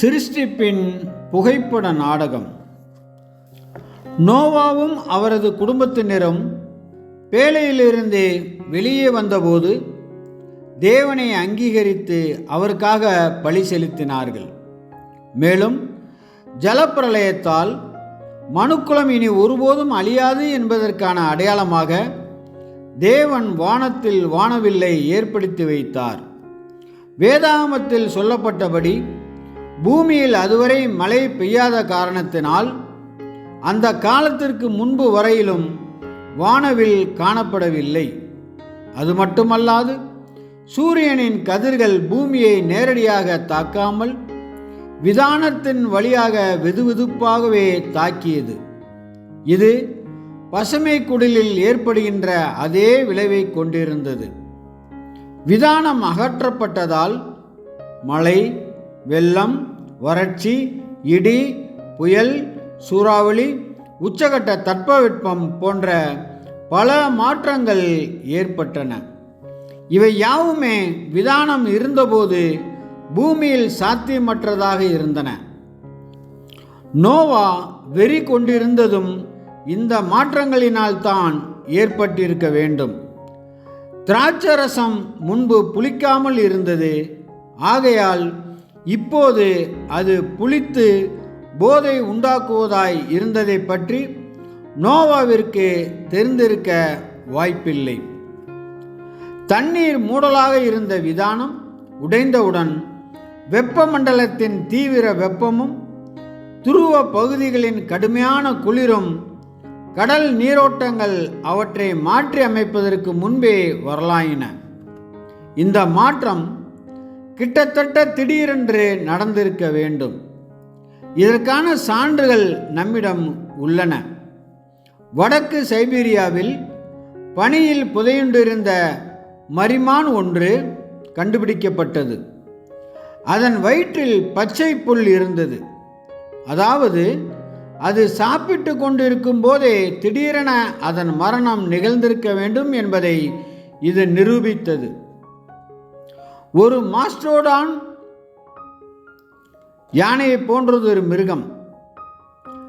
சிருஷ்டிப்பின் புகைப்பட நாடகம். நோவாவும் அவரது குடும்பத்தினரும் வேலையிலிருந்து வெளியே வந்தபோது தேவனை அங்கீகரித்து அவருக்காக பலி செலுத்தினார்கள். மேலும் ஜலப்பிரளயத்தால் மனுக்குளம் இனி ஒருபோதும் அழியாது என்பதற்கான அடையாளமாக தேவன் வானத்தில் வானவில்லை ஏற்படுத்தி வைத்தார். வேதாகமத்தில் சொல்லப்பட்டபடி பூமியில் அதுவரை மழை பெய்யாத காரணத்தினால் அந்த காலத்திற்கு முன்பு வரையிலும் வானவில் காணப்படவில்லை. அது மட்டுமல்லாது சூரியனின் கதிர்கள் பூமியை நேரடியாக தாக்காமல் விதானத்தின் வழியாக வெதுவெதுப்பாகவே தாக்கியது. இது பசுமை குடிலில் ஏற்படுகின்ற அதே விளைவை கொண்டிருந்தது. விதானம் அகற்றப்பட்டதால் மழை வெள்ளம் வறட்சி இடி புயல் சூறாவளி உச்சகட்ட தட்பவெட்பம் போன்ற பல மாற்றங்கள் ஏற்பட்டன. இவை யாவுமே விதானம் இருந்தபோது பூமியில் சாத்தியமற்றதாக இருந்தன. நோவா வெறி கொண்டிருந்ததும் இந்த மாற்றங்களினால்தான் ஏற்பட்டிருக்க வேண்டும். திராட்சரசம் முன்பு புளிக்காமல் இருந்தது. ஆகையால் இப்போது அது புளித்து போதை உண்டாக்குவதாய் இருந்ததை பற்றி நோவாவிற்கு தெரிந்திருக்க வாய்ப்பில்லை. தண்ணீர் மூடலாக இருந்த விதானம் உடைந்தவுடன் வெப்பமண்டலத்தின் தீவிர வெப்பமும் துருவ பகுதிகளின் கடுமையான குளிரும் கடல் நீரோட்டங்கள் அவற்றை மாற்றி அமைப்பதற்கு முன்பே வரலாயின. இந்த மாற்றம் கிட்டத்தட்ட திடீரென்று நடந்திருக்க வேண்டும். இதற்கான சான்றுகள் நம்மிடம் உள்ளன. வடக்கு சைபீரியாவில் பனியில் புதையுண்டிருந்த மரிமான் ஒன்று கண்டுபிடிக்கப்பட்டது. அதன் வயிற்றில் பச்சை புல் இருந்தது. அதாவது அது சாப்பிட்டு கொண்டிருக்கும் போதே திடீரென அதன் மரணம் நிகழ்ந்திருக்க வேண்டும் என்பதை இது நிரூபித்தது. ஒரு மாஸ்டோடான் யானையை போன்றது ஒரு மிருகம்.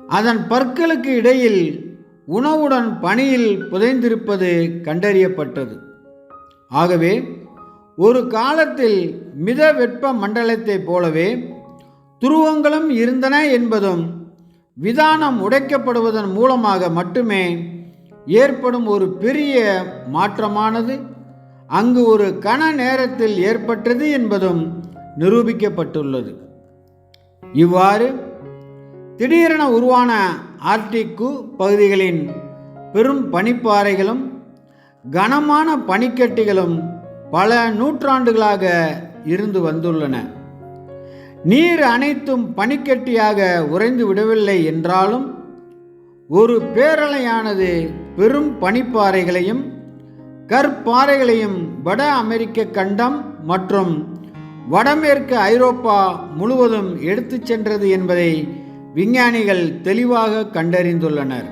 அதன் பற்களுக்கு இடையில் உணவுடன் பனியில் புதைந்திருப்பது கண்டறியப்பட்டது. ஆகவே ஒரு காலத்தில் மித வெப்ப மண்டலத்தைப் போலவே துருவங்களும் இருந்தன என்பதும் விதானம் உடைக்கப்படுவதன் மூலமாக மட்டுமே ஏற்படும் ஒரு பெரிய மாற்றமானது. அங்கு ஒரு கண நேரத்தில் ஏற்பட்டது என்பதும் நிரூபிக்கப்பட்டுள்ளது. இவ்வாறு திடீரென உருவான ஆர்டிக்கு பகுதிகளின் பெரும் பனிப்பாறைகளும் கனமான பனிக்கட்டிகளும் பல நூற்றாண்டுகளாக இருந்து வந்துள்ளன. நீர் அனைத்தும் பனிக்கட்டியாக உறைந்து விடவில்லை என்றாலும் ஒரு பேரலையானது பெரும் பனிப்பாறைகளையும் கற்பாறைகளையும் வட அமெரிக்க கண்டம் மற்றும் வடமேற்கு ஐரோப்பா முழுவதும் எடுத்துச் சென்றது என்பதை விஞ்ஞானிகள் தெளிவாக கண்டறிந்துள்ளனர்.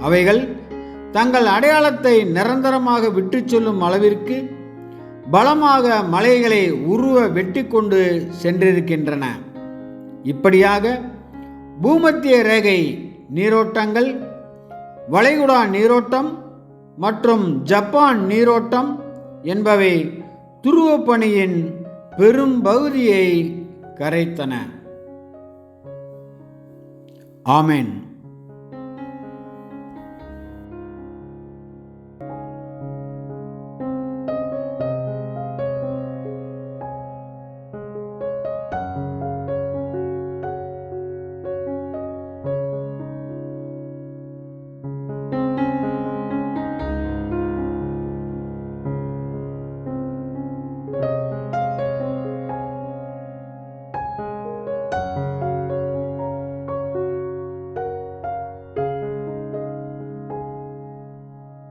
அவைகள் தங்கள் அடையாளத்தை நிரந்தரமாக விட்டு சொல்லும் அளவிற்கு பலமாக மலைகளை உருவ வெட்டி கொண்டு சென்றிருக்கின்றன. இப்படியாக பூமத்திய ரேகை நீரோட்டங்கள் வளைகுடா நீரோட்டம் மற்றும் ஜப்பான் நீரோட்டம் என்பவை துருவப்பணியின் பெரும் பகுதியை கரைத்தன. ஆமேன்.